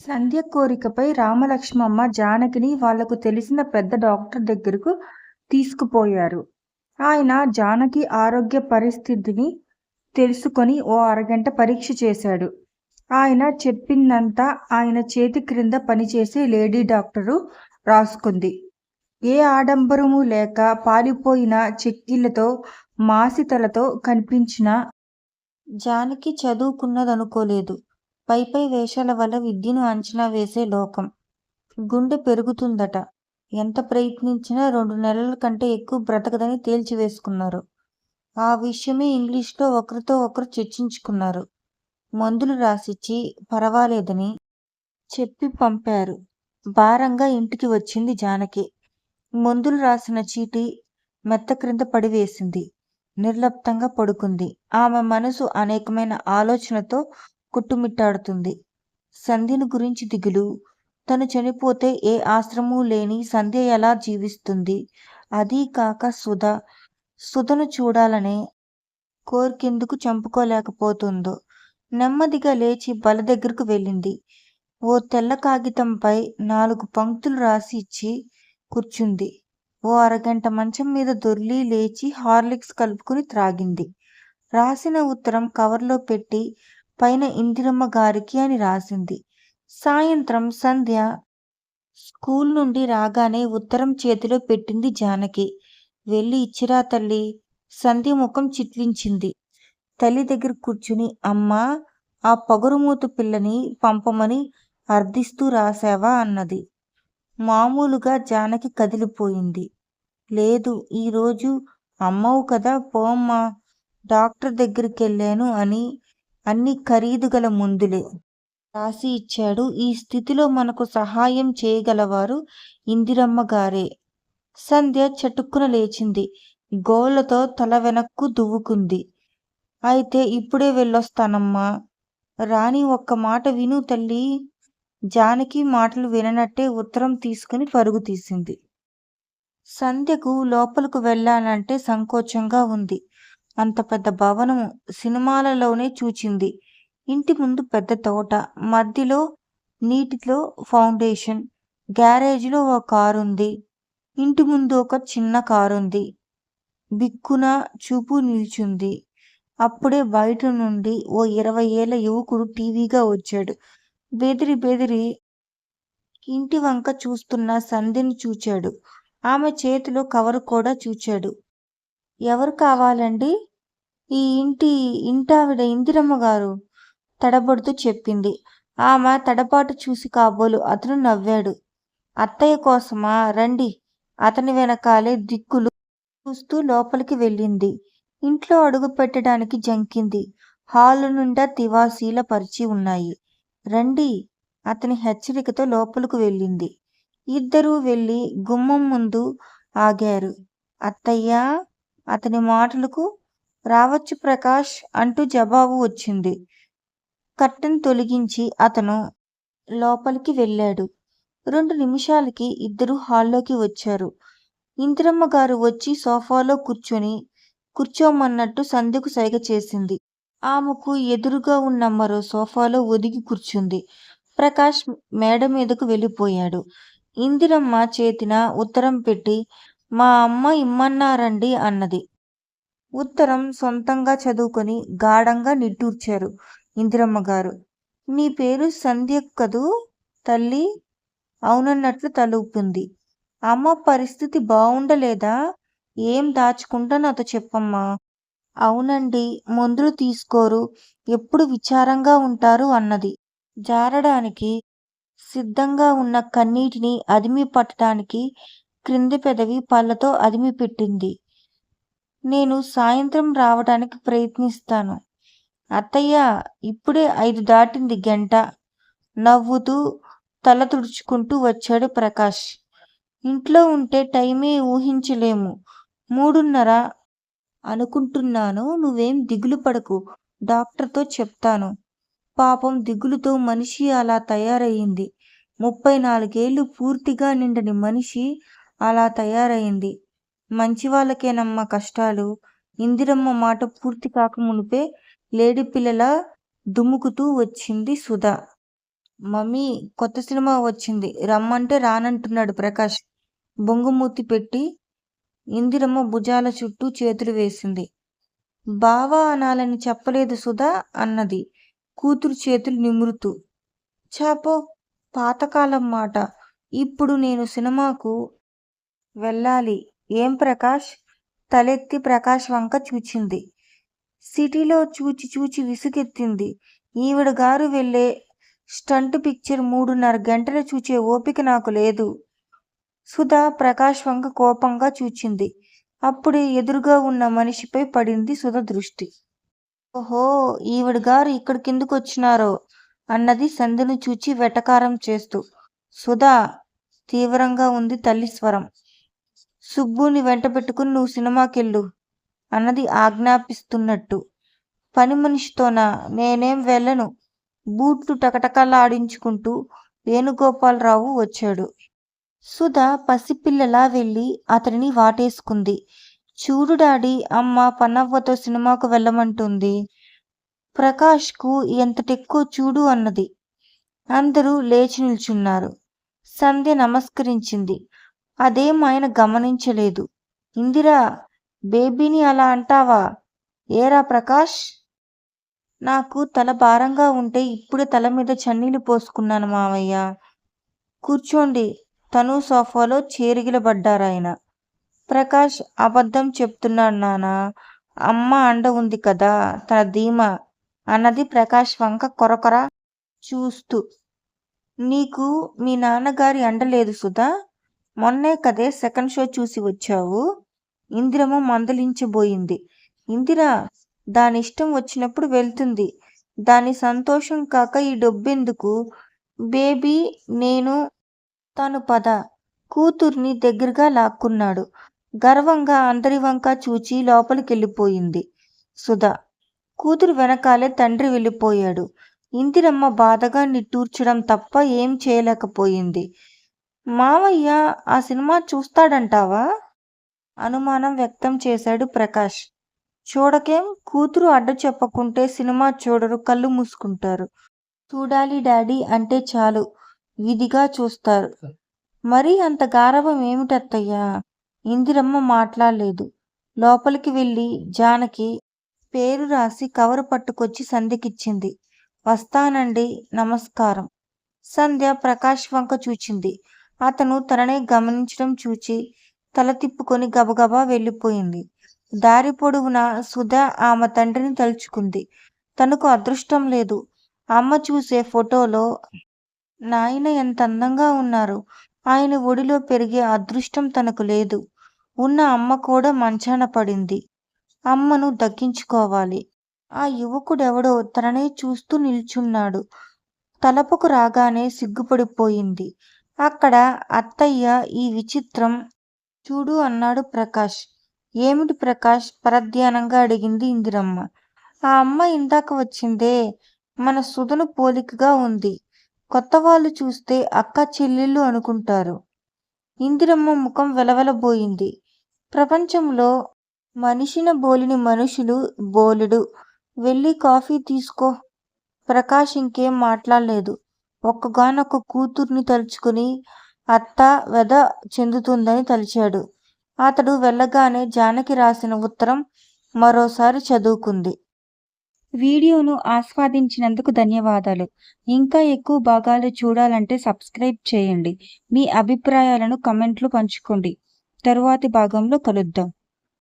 సంధ్య కోరికపై రామలక్ష్మమ్మ జానకిని వాళ్ళకు తెలిసిన పెద్ద డాక్టర్ దగ్గరకు తీసుకుపోయారు. ఆయన జానకి ఆరోగ్య పరిస్థితిని తెలుసుకొని ఓ అరగంట పరీక్ష చేశాడు. ఆయన చెప్పిందంతా ఆయన చేతి క్రింద పనిచేసే లేడీ డాక్టరు రాసుకుంది. ఏ ఆడంబరము లేక పాలిపోయిన చెక్కిళ్ళతో మాసితలతో కనిపించిన జానకి చదువుకున్నదనుకోలేదు. పైపై వేషాల వల్ల విద్యను అంచనా వేసే లోకం. గుండె పెరుగుతుందట. ఎంత ప్రయత్నించినా రెండు నెలల కంటే ఎక్కువ బ్రతకదని తేల్చివేసుకున్నారు. ఆ విషయమే ఇంగ్లీష్లో ఒకరితో ఒకరు చర్చించుకున్నారు. మందులు రాసిచ్చి పర్వాలేదని చెప్పి పంపారు. భారంగా ఇంటికి వచ్చింది జానకి. మందులు రాసిన చీటీ మెత్తక్రింద పడివేసింది. నిర్లప్తంగా పడుకుంది. ఆమె మనసు అనేకమైన ఆలోచనతో కుట్టుమిట్టాడుతుంది సంధ్యను గురించి దిగులు. తను చనిపోతే ఏ ఆశ్రమం లేని సంధ్య ఎలా జీవిస్తుంది? అదీకాక సుధ. సుధను చూడాలనే కోరికెందుకు చంపుకోలేకపోతుందో. నెమ్మదిగా లేచి బల దగ్గరకు వెళ్ళింది. ఓ తెల్ల కాగితంపై నాలుగు పంక్తులు రాసి ఇచ్చి కూర్చుంది. ఓ అరగంట మంచం మీద దొర్లి లేచి హార్లిక్స్ కలుపుకుని త్రాగింది. రాసిన ఉత్తరం కవర్లో పెట్టి పైన ఇందిరమ్మ గారికి అని రాసింది. సాయంత్రం సంధ్య స్కూల్ నుండి రాగానే ఉత్తరం చేతిలో పెట్టింది జానకి. వెళ్ళి ఇచ్చిరా తల్లి సంధ్య ముఖం చిట్లించింది. తల్లి దగ్గర కూర్చుని అమ్మా! ఆ పొగరుమోతు పిల్లని పంపమని అర్థిస్తూ రాశావా? అన్నది. మామూలుగా జానకి కదిలిపోయింది. లేదు ఈరోజు అమ్మవు కదా పోమ్మా! డాక్టర్ దగ్గరికెళ్ళాను అని అన్ని ఖరీదుగల మందులే రాసి ఇచ్చాడు. ఈ స్థితిలో మనకు సహాయం చేయగలవారు ఇందిరమ్మ గారే సంధ్య చటుక్కున లేచింది. గోళ్ళతో తల వెనక్కు దువ్వుకుంది. అయితే ఇప్పుడే వెళ్ళొస్తానమ్మా! రాణి ఒక్క మాట విను తల్లి జానకి మాటలు విననట్టే ఉత్తరం తీసుకుని పరుగు తీసింది. సంధ్యకు లోపలకు వెళ్ళాలంటే సంకోచంగా ఉంది. అంత పెద్ద భవనం సినిమాలలోనే చూచింది. ఇంటి ముందు పెద్ద తోట. మధ్యలో నీటిలో ఫౌండేషన్ గ్యారేజ్లో ఒక ఓ కారుంది. ఇంటి ముందు ఒక చిన్న కారుంది. బిక్కున చూపు నిల్చుంది. అప్పుడే బయట నుండి ఓ ఇరవై ఏళ్ళ యువకుడు టీవీగా వచ్చాడు. బెదిరి బెదిరి ఇంటివంక చూస్తున్న సంధిని చూచాడు. ఆమె చేతిలో కవరు కూడా చూచాడు. ఎవరు కావాలండి ఈ ఇంటి ఇంటావిడ ఇందిరమ్మగారు తడబడుతూ చెప్పింది. ఆమె తడబాటు చూసి కాబోలు అతను నవ్వాడు. అత్తయ్య కోసమా? రండి అతని వెనకాలే దిక్కులు చూస్తూ లోపలికి వెళ్ళింది. ఇంట్లో అడుగు పెట్టడానికి జంకింది. హాలు నిండా తివాసీల పరిచి ఉన్నాయి. రండి అతని హెచ్చరికతో లోపలకు వెళ్ళింది. ఇద్దరూ వెళ్ళి గుమ్మం ముందు ఆగారు. అత్తయ్యా! అతని మాటలకు రావచ్చు ప్రకాష్ అంటూ జవాబు వచ్చింది. కర్టెన్ తొలగించి అతను లోపలికి వెళ్ళాడు. రెండు నిమిషాలకి ఇద్దరు హాల్లోకి వచ్చారు. ఇందిరమ్మగారు వచ్చి సోఫాలో కూర్చొని కూర్చోమన్నట్టు సంధ్యకు సైగ చేసింది. ఆమెకు ఎదురుగా ఉన్న మరో సోఫాలో ఒదిగి కూర్చుంది. ప్రకాష్ మేడ మీదకు వెళ్ళిపోయాడు. ఇందిరమ్మ చేతిన ఉత్తరం పెట్టి మా అమ్మ ఇమ్మన్నారండి అన్నది. ఉత్తరం సొంతంగా చదువుకొని గాఢంగా నిట్టూర్చారు ఇందిరమ్మగారు. నీ పేరు సంధ్య కదూ తల్లి అవునన్నట్లు తలుపుంది అమ్మ పరిస్థితి బాగుండలేదా ఏం దాచుకుంటా నాతో చెప్పమ్మా! అవునండి మందులు తీసుకోరు. ఎప్పుడు విచారంగా ఉంటారు అన్నది. జారడానికి సిద్ధంగా ఉన్న కన్నీటిని అదిమి పట్టడానికి క్రింది పెదవి పళ్ళతో అదిమి పెట్టింది. నేను సాయంత్రం రావడానికి ప్రయత్నిస్తాను. అత్తయ్య ఇప్పుడే ఐదు దాటింది గంట నవ్వుతూ తల తుడుచుకుంటూ వచ్చాడు ప్రకాష్. ఇంట్లో ఉంటే టైమే ఊహించలేము. మూడున్నర అనుకుంటున్నాను. నువ్వేం దిగులు పడకు. డాక్టర్తో చెప్తాను. పాపం దిగులుతో మనిషి అలా తయారయ్యింది ముప్పై నాలుగేళ్ళు పూర్తిగా నిండని మనిషి అలా తయారైంది. మంచివాళ్ళకేనమ్మ కష్టాలు. ఇందిరమ్మ మాట పూర్తి కాకమునిపే లేడి పిల్లల దుముకుతూ వచ్చింది సుధా. మమ్మీ కొత్త సినిమా వచ్చింది. రమ్మంటే రానంటున్నాడు ప్రకాష్. బొంగుమూతి పెట్టి ఇందిరమ్మ భుజాల చుట్టూ చేతులు వేసింది. బావా అనాలని చెప్పలేదు సుధా అన్నది. కూతురు చేతులు నిమురుతూ. చాపో పాతకాలం మాట. ఇప్పుడు నేను సినిమాకు వెళ్ళాలి. ఏం ప్రకాష్? తలెత్తి ప్రకాష్ వంక చూచింది. సిటీలో చూచి చూచి విసుగెత్తింది. ఈవిడ గారు వెళ్ళే స్టంట్ పిక్చర్ మూడున్నర గంటలు చూచే ఓపిక నాకు లేదు. సుధా ప్రకాష్ వంక కోపంగా చూచింది. అప్పుడే ఎదురుగా ఉన్న మనిషిపై పడింది సుధ దృష్టి. ఓహో ఈవిడ గారు ఇక్కడికెందుకు వచ్చినారో అన్నది సంధ్యను చూచి వెటకారం చేస్తూ. సుధా తీవ్రంగా ఉంది తల్లి స్వరం. సుబ్బుని వెంట పెట్టుకుని నువ్వు సినిమాకెళ్ళు అన్నది ఆజ్ఞాపిస్తున్నట్టు. పని మనిషితోనా నేనేం వెళ్ళను. బూట్లు టకటకలాడించుకుంటూ వేణుగోపాలరావు వచ్చాడు. సుధ పసిపిల్లలా వెళ్ళి అతనిని వాటేసుకుంది. చూడు డాడీ అమ్మ పన్నవ్వతో సినిమాకు వెళ్ళమంటుంది. ప్రకాష్కు ఎంతటెక్కువ చూడు అన్నది. అందరూ లేచి నిల్చున్నారు. సంధ్య నమస్కరించింది. అదేం ఆయన గమనించలేదు. ఇందిరా బేబీని అలా అంటావా? ఏరా ప్రకాష్? నాకు తల భారంగా ఉంటే ఇప్పుడు తల మీద చన్నీళ్ళు పోసుకున్నాను మావయ్య. కూర్చోండి. తను సోఫాలో చేరిగిలబడ్డారాయన. ప్రకాష్ అబద్ధం చెప్తున్నాడు నానా. అమ్మ అండ ఉంది కదా తన ధీమా అన్నది ప్రకాష్ వంక కొరకొర చూస్తూ. నీకు మీ నాన్నగారి అండలేదు సుధా? మొన్నే కదే సెకండ్ షో చూసి వచ్చావు. ఇందిరము మందలించబోయింది. ఇందిర దాని ఇష్టం వచ్చినప్పుడు వెళ్తుంది. దాని సంతోషం కాక ఈ డబ్బెందుకు? బేబీ నేను తను పద. కూతుర్ని దగ్గరగా లాక్కున్నాడు. గర్వంగా అందరి వంక చూచి లోపలికెళ్ళిపోయింది. సుధా కూతురు వెనకాలే తండ్రి వెళ్ళిపోయాడు. ఇందిరమ్మ బాధగా నిట్టూర్చడం తప్ప ఏం చేయలేకపోయింది. మావయ్య ఆ సినిమా చూస్తాడంటావా? అనుమానం వ్యక్తం చేశాడు ప్రకాష్. చూడకేం కూతురు అడ్డు చెప్పకుంటే సినిమా చూడరు కళ్ళు మూసుకుంటారు. చూడాలి డాడీ అంటే చాలు విధిగా చూస్తారు. మరీ అంత గారవం ఏమిటత్తయ్యా? ఇందిరమ్మ మాట్లాడలేదు. లోపలికి వెళ్ళి జానకి పేరు రాసి కవరు పట్టుకొచ్చి సంధ్యకిచ్చింది వస్తానండి నమస్కారం. సంధ్య ప్రకాష్ వంక చూచింది. అతను తననే గమనించడం చూచి తల తిప్పుకొని గబగబా వెళ్ళిపోయింది. దారి పొడవునా సుధా ఆమె తండ్రిని తలుచుకుంది. తనకు అదృష్టం లేదు. అమ్మ చూసే ఫోటోలో నాయన ఎంత అందంగా ఉన్నారు. ఆయన ఒడిలో పెరిగే అదృష్టం తనకు లేదు. ఉన్న అమ్మ కూడా మంచాన పడింది. అమ్మను దక్కించుకోవాలి. ఆ యువకుడెవడో తననే చూస్తూ నిల్చున్నాడు. తలపుకు రాగానే సిగ్గుపడిపోయింది. అక్కడ అత్తయ్య ఈ విచిత్రం చూడు అన్నాడు ప్రకాష్. ఏమిటి ప్రకాష్? పరధ్యానంగా అడిగింది ఇందిరమ్మ. ఆ అమ్మ ఇందాక వచ్చిందే. మన సుధను పోలికగా ఉంది. కొత్త వాళ్ళు చూస్తే అక్క చెల్లెళ్ళు అనుకుంటారు. ఇందిరమ్మ ముఖం వెలవెలబోయింది. ప్రపంచంలో మనిషిన బోలిని మనుషులు బోలుడు. వెళ్ళి కాఫీ తీసుకో. ప్రకాష్ ఇంకేం మాట్లాడలేదు. ఒక్కగానొక్క కూతుర్ని తలుచుకుని అత్త వెద చెందుతుందని తలిచాడు. అతడు వెళ్ళగానే జానకి రాసిన ఉత్తరం మరోసారి చదువుకుంది. వీడియోను ఆస్వాదించినందుకు ధన్యవాదాలు. ఇంకా ఎక్కువ భాగాలు చూడాలంటే సబ్స్క్రైబ్ చేయండి. మీ అభిప్రాయాలను కమెంట్లు పంచుకోండి. తరువాతి భాగంలో కలుద్దాం.